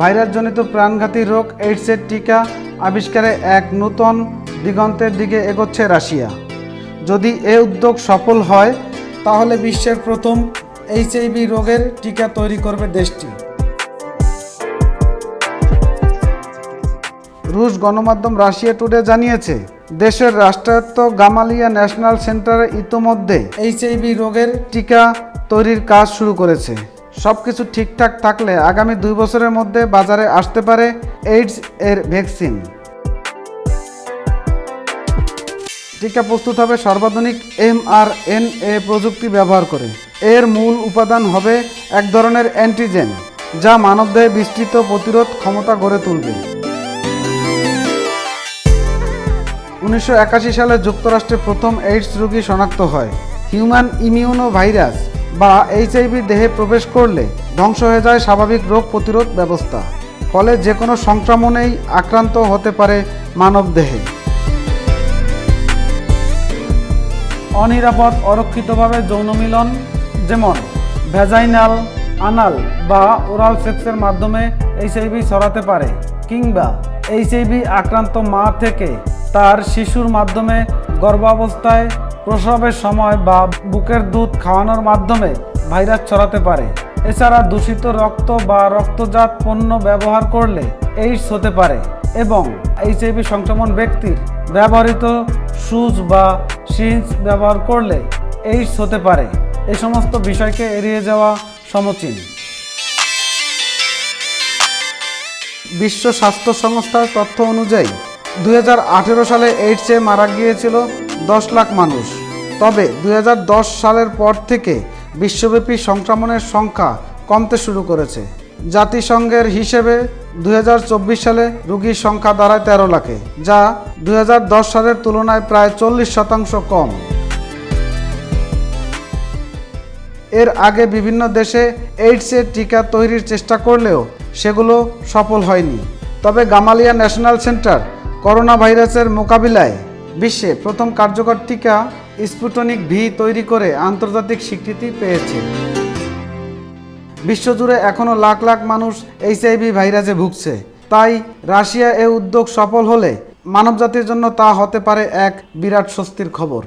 ভাইরাসজনিত প্রাণঘাতী রোগ এইডসের টিকা আবিষ্কারে এক নূতন দিগন্তের দিকে এগোচ্ছে রাশিয়া। যদি এ উদ্যোগ সফল হয়, তাহলে বিশ্বের প্রথম এইচআইভি রোগের টিকা তৈরি করবে দেশটি। রুশ গণমাধ্যম রাশিয়া টুডে জানিয়েছে, দেশের রাষ্ট্রায়ত্ত গামালিয়া ন্যাশনাল সেন্টারে ইতোমধ্যে এইচআইভি রোগের টিকা তৈরির কাজ শুরু করেছে। সব কিছু ঠিকঠাক থাকলে আগামী দুই বছরের মধ্যে বাজারে আসতে পারে এইডস এর ভ্যাকসিন। টিকা প্রস্তুত হবে সর্বাধুনিক এমআরএনএ প্রযুক্তি ব্যবহার করে। এর মূল উপাদান হবে এক ধরনের অ্যান্টিজেন, যা মানবদেহে বিস্তৃত প্রতিরোধ ক্ষমতা গড়ে তুলবে। উনিশশো একাশি সালে যুক্তরাষ্ট্রে প্রথম এইডস রোগী শনাক্ত হয়। হিউম্যান ইমিউনো ভাইরাস বা এইচআইভি দেহে প্রবেশ করলে ধ্বংস হয়ে যায় স্বাভাবিক রোগ প্রতিরোধ ব্যবস্থা, ফলে যে কোনো সংক্রমণেই আক্রান্ত হতে পারে মানবদেহে অনিরাপদ, অরক্ষিতভাবে যৌন মিলন, যেমন ভ্যাজাইনাল আনাল বা ওরাল সেক্সের মাধ্যমে এইচআইভি ছড়াতে পারে, কিংবা এইচআইভি আক্রান্ত মা থেকে তার শিশুর মাধ্যমে গর্ভাবস্থায় প্রসবের সময় বা বুকের দুধ খাওয়ানোর মাধ্যমে ভাইরাস ছড়াতে পারে। এছাড়া দূষিত রক্ত বা রক্তজাত পণ্য ব্যবহার করলে এইডস হতে পারে এবং এইচআইভি সংক্রমণ ব্যক্তির ব্যবহৃত সুজ বা সিঞ্জ ব্যবহার করলে এইডস হতে পারে। এই সমস্ত বিষয়কে এড়িয়ে যাওয়া সমচীন। বিশ্ব স্বাস্থ্য সংস্থার তথ্য অনুযায়ী দু হাজার আঠেরো সালে এইডসে মারা গিয়েছিল দশ লাখ মানুষ। তবে দু হাজার দশ সালের পর থেকে বিশ্বব্যাপী সংক্রমণের সংখ্যা কমতে শুরু করেছে। জাতিসংঘের হিসেবে দুই হাজার চব্বিশ সালে রোগীর সংখ্যা দাঁড়ায় তেরো লাখে, যা দু হাজার দশ সালের তুলনায় প্রায় চল্লিশ শতাংশ কম। এর আগে বিভিন্ন দেশে এইডসের টিকা তৈরির চেষ্টা করলেও সেগুলো সফল হয়নি। তবে গামালিয়া ন্যাশনাল সেন্টার করোনা ভাইরাসের মোকাবিলায় বিশ্বে প্রথম কার্যকর টিকা স্পুটনিক ভি তৈরি করে আন্তর্জাতিক স্বীকৃতি পেয়েছে। বিশ্বজুড়ে এখনও লাখ লাখ মানুষ এইচআইভি ভাইরাসে ভুগছে। তাই রাশিয়া এ উদ্যোগ সফল হলে মানবজাতির জন্য তা হতে পারে এক বিরাট স্বস্তির খবর।